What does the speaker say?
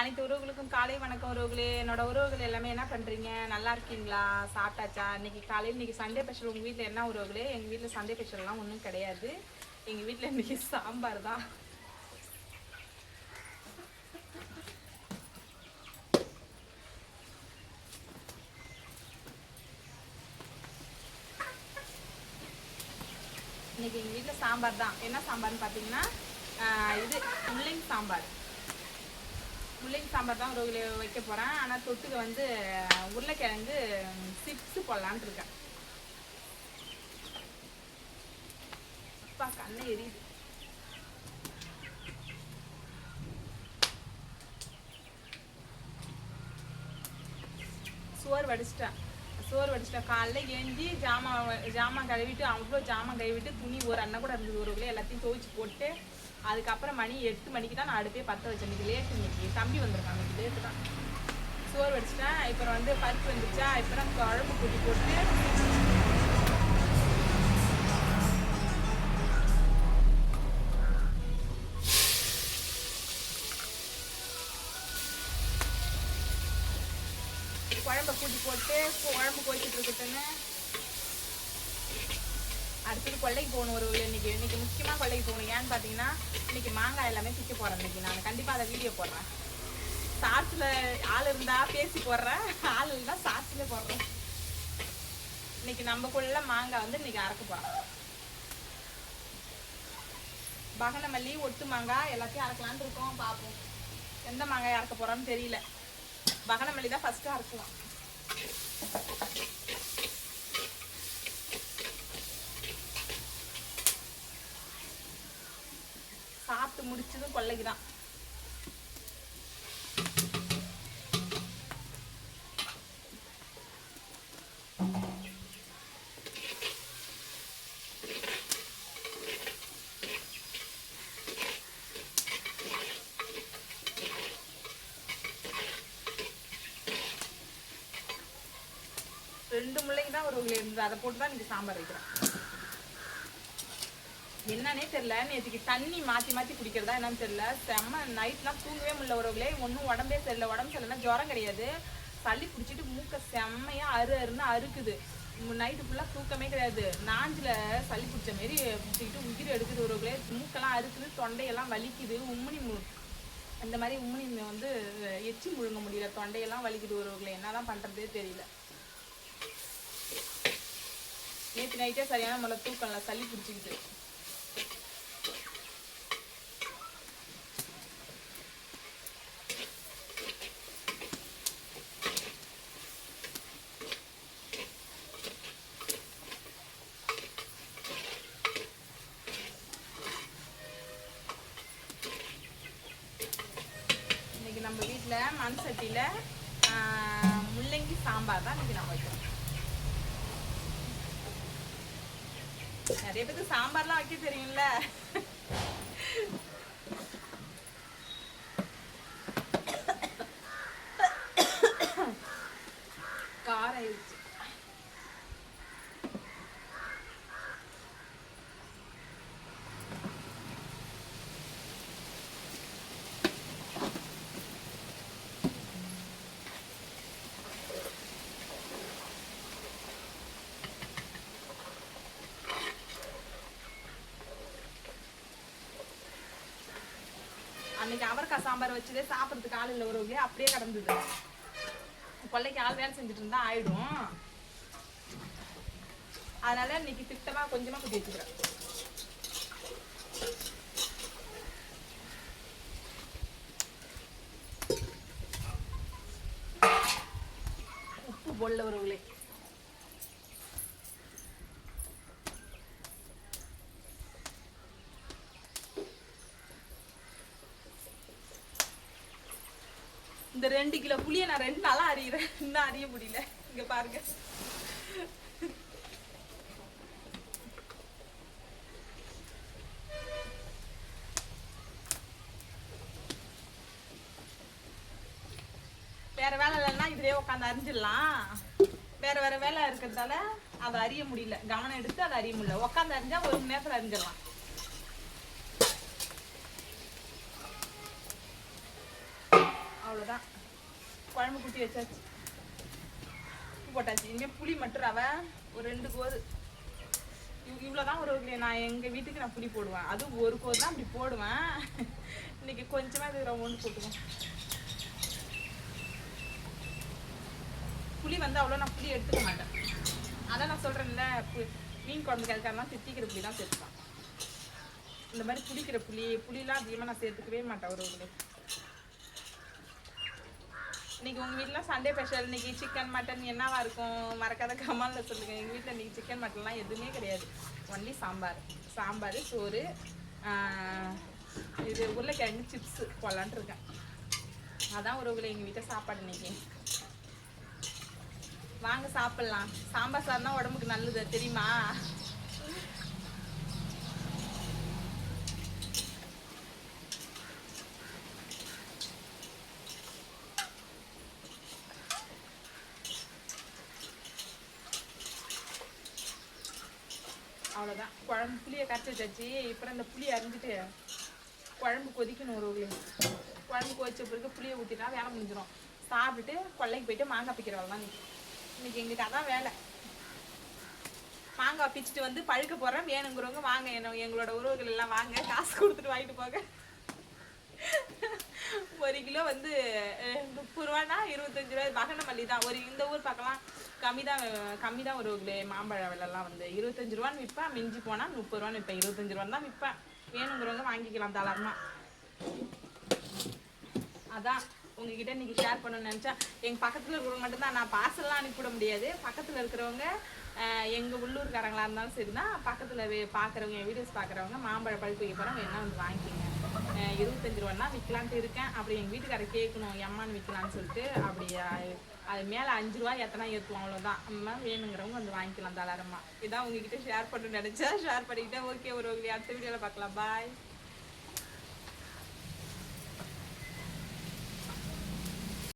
அனைத்து உறவுகளுக்கும் காலை வணக்கம் உறவுகளே. என்னோட உறவுகள் எல்லாமே என்ன பண்றீங்க? நல்லா இருக்கீங்களா? சாப்பிட்டாச்சா? இன்னைக்கு காலையில் இன்னைக்கு சண்டே ஸ்பெஷல் உங்க வீட்டில் என்ன உறவுகளே? எங்க வீட்டில் சண்டே ஸ்பெஷல்லாம் ஒன்றும் கிடையாது. எங்க வீட்டில் இன்னைக்கு சாம்பார் தான். இன்னைக்கு எங்கள் வீட்டில் சாம்பார் தான். என்ன சாம்பார்னு பார்த்தீங்கன்னா ஆஹ் இது முள்ளங்கி சாம்பார். முள்ளங்கி சாம்பார் தான் ஒரு வைக்க போகிறேன் ஆனால் தொட்டுக்க வந்து உருளைக்கிழங்கு சிப்ஸ் போடலான்ட்டு இருக்கேன். அப்பா கண்ணை எரியுது. சோறு வடிச்சிட்டேன். சோறு வடிச்சிட்டேன். காலைல ஏஞ்சி ஜாமான் ஜாமான் கழுவிட்டு அவ்வளோ ஜாமான் கழுவிட்டு துணி ஒரு அண்ணன் கூட இருந்தது. ஒரு எல்லாத்தையும் துவைச்சு போட்டு அதுக்கப்புறம் மணி எட்டு மணிக்கு தான் நான் அடுப்பே பற்ற வச்சேன். இன்னைக்கு லேட் இன்னைக்கு. தம்பி வந்திருக்கான். இன்னைக்கு லேட்டு தான். சோறு வடிச்சிட்டேன். இப்போ வந்து பருப்பு வந்துச்சா இப்போ குழம்பு கூட்டி போட்டு குழம்ப கூட்டி போட்டு குழம்பு போய்கிட்டு இருக்குதுன்னு அடுத்தது கொல்லைக்கு போகணும் ஒரு இன்னைக்கு. இன்னைக்கு முக்கியமாக கொல்லைக்கு போகணும். ஏன்னு பார்த்தீங்கன்னா இன்னைக்கு மாங்காய் எல்லாமே பிக்க போகிறேன் இன்னைக்கு. நான் கண்டிப்பாக அதை வீடியோ போடுறேன். சாட்சில் ஆள் இருந்தால் பேசி போடுறேன். ஆள் இருந்தால் ஷார்ட்ஸ்லேயே போடுறேன். இன்னைக்கு நம்மக்குள்ள மாங்காய் வந்து இன்னைக்கு அறக்க போகிறோம் பகனமல்லி ஒட்டு மாங்காய் எல்லாத்தையும் அறக்கலான்னு இருக்கோம். பார்ப்போம். எந்த மாங்காய் அறக்க போகிறோன்னு தெரியல. பகனமல்லி தான் ஃபஸ்ட்டு அறுக்குவோம். முடிச்சதும் கொல்லைக்கு தான் ரெண்டு முள்ளைக்கு தான் ஒரு இருந்தது. அதை போட்டு தான் இன்னைக்கு சாம்பார் வைக்கிறேன் என்னன்னே தெரியல. நேற்றுக்கு தண்ணி மாற்றி மாற்றி குடிக்கிறதா என்னன்னு தெரியல. செம்ம நைட்லாம் தூங்கவே முடியல உறவுகளே. ஒன்றும் உடம்பே சரியில்லை. உடம்பு சரியில்லைன்னா ஜுரம் கிடையாது. சளி பிடிச்சிட்டு மூக்க செம்மையாக அரு அருன்னு அறுக்குது. நைட்டு ஃபுல்லாக தூக்கமே கிடையாது. நாஞ்சில் சளி பிடிச்ச மாரி பிடிச்சிக்கிட்டு உயிர் எடுக்குது உறவுகளே. மூக்கெல்லாம் அறுக்குது தொண்டையெல்லாம் வலிக்குது உம்முனி மு இந்த மாதிரி உம்முனி வந்து எச்சி முழுங்க முடியல. தொண்டையெல்லாம் வலிக்குது உறவுகளே. என்னதான் பண்ணுறதே தெரியல. நேற்று நைட்டே சரியான முறையில் தூக்கம்ல சளி பிடிச்சிக்கிட்டு இன்னைக்கு நம்ம வீட்டில் மண் சட்டியில் முள்ளங்கி சாம்பார் தான் இன்னைக்கு நான் வைக்கிறோம் நிறைய பேருக்கு சாம்பார்லாம் வைக்க தெரியும்ல. அவரைக்காய் சாம்பார் வச்சதே சாப்பிட்றதுக்கு ஆள் இல்லை ஒரு அப்படியே கிடந்தது. கொல்லைக்கு ஆள் வேலை செஞ்சுட்டு இருந்தா ஆயிடும். அதனால இன்னைக்கு திட்டமா கொஞ்சமா குத்தி வச்சுக்கிறேன். உப்பு போடல ஒருவங்களே இந்த ரெண்டு கிலோ புளியை நான் ரெண்டு நாளா அறிகிறேன் இன்னும் அறிய முடியல. இங்க பாருங்க. வேற வேலை இல்லைன்னா இதுலயே உட்காந்து அறிஞ்சிடலாம். வேற வேற வேலை இருக்கிறதால அதை அறிய முடியல. கவனம் எடுத்து அதை அறிய முடியல. உட்காந்து அறிஞ்சா ஒரு மணி நேரத்துல அறிஞ்சிடலாம். அவ்வளோதான் குழம்பு குட்டி வச்சாச்சு. உப்பு போட்டாச்சு. இனிமேல் புளி மட்டும் ரவை ஒரு ரெண்டு கோது. இவ்வளோதான் ஒரு நான் எங்கள் வீட்டுக்கு நான் புளி போடுவேன். அதுவும் ஒரு கோது தான் அப்படி போடுவேன். இன்னைக்கு கொஞ்சமாக இது ரவுண்டு போட்டுவோம் புளி வந்து அவ்வளோ நான் புளி எடுத்துக்க மாட்டேன். அதான் நான் சொல்கிறேன்ல மீன் குழம்பு அதுக்காக திட்டிக்கிற புளி தான் சேர்த்துப்பேன். இந்த மாதிரி புளிக்கிற புளி புளிலாம் அதிகமாக நான் சேர்த்துக்கவே மாட்டேன் ஒரு ஒரு இன்னைக்கு உங்கள் வீட்டில் சண்டே ஸ்பெஷல் இன்னைக்கு சிக்கன் மட்டன் என்னவா இருக்கும்? மறக்காத கமாலில் சொல்லுங்கள் எங்கள் வீட்டில் இன்றைக்கி சிக்கன் மட்டன்லாம் எதுவுமே கிடையாது. ஒன்லி சாம்பார். சாம்பார் சோறு இது உருளைக்கிழங்கு சிப்ஸு போடலான்ட்டு இருக்கேன். அதான் உறவுகளை எங்கள் வீட்டில் சாப்பாடு இன்னைக்கு. வாங்க சாப்பிட்லாம். சாம்பார் சாதம் தான் உடம்புக்கு நல்லது தெரியுமா அவ்வளோதான் குழம்பு புளியை கரைச்சி வச்சாச்சு இப்போ இந்த புளியை அறிஞ்சிட்டு குழம்பு கொதிக்கணும் ஒரு குழம்பு கொதிச்ச பிறகு புளியை ஊற்றினா வேலை முடிஞ்சிடும் சாப்பிட்டுட்டு கொல்லைக்கு போயிட்டு மாங்காய் பிக்கிற தான் இன்னைக்கு. எங்களுக்கு அதான் வேலை. மாங்காய் பிச்சுட்டு வந்து பழுக்க போகிறேன் வேணுங்கிறவங்க வாங்க. என்ன எங்களோட உறவுகள் எல்லாம் வாங்க. காசு கொடுத்துட்டு வாங்கிட்டு போங்க. ஒரு கிலோ வந்து முப்பது ரூபானா இருபத்தஞ்சு ரூபாய். பகன மல்லி தான். ஒரு இந்த ஊர் பக்கம்லாம் கம்மி தான் கம்மி தான் ஒரு மாம்பழ விலைலாம் வந்து இருபத்தஞ்சு ரூபான்னு விற்பேன். மிஞ்சி போனால் முப்பது ரூபான்னு விற்பேன். இருபத்தஞ்சு ரூபான்னு தான் விற்பேன். வேணுங்கிறவங்க வாங்கிக்கலாம் தாராளமாக அதான் உங்ககிட்ட இன்னைக்கு ஷேர் பண்ணணும்னு நினச்சா எங்கள் பக்கத்தில் இருக்கிறவங்க மட்டும்தான். நான் பார்சல்லாம் அனுப்பிவிட முடியாது. பக்கத்தில் இருக்கிறவங்க எங்கள் உள்ளூர்காரங்களா இருந்தாலும் சரி தான் பக்கத்தில் பார்க்குறவங்க என் வீடியோஸ் பார்க்குறவங்க மாம்பழ பழுப்பு வைக்க போகிறவங்க என்ன வந்து வாங்கிக்கிங்க. இருபத்தஞ்சி ரூபான்னா விற்கலான்ட்டு இருக்கேன். அப்படி எங்கள் வீட்டுக்காரர் கேட்கணும் எம்மான்னு விற்கலான்னு சொல்லிட்டு அப்படி அது மேலே அஞ்சு ரூபா எத்தனை ஏற்றுவோம் அவ்வளோதான் அம்மா வேணுங்கிறவங்க வந்து வாங்கிக்கலாம் தாராளமாக இதான் உங்ககிட்ட ஷேர் பண்ணணும்னு நினச்சா ஷேர் பண்ணிக்கிட்டேன். ஓகே ஒரு அடுத்த வீடியோவில் பார்க்கலாம். பாய்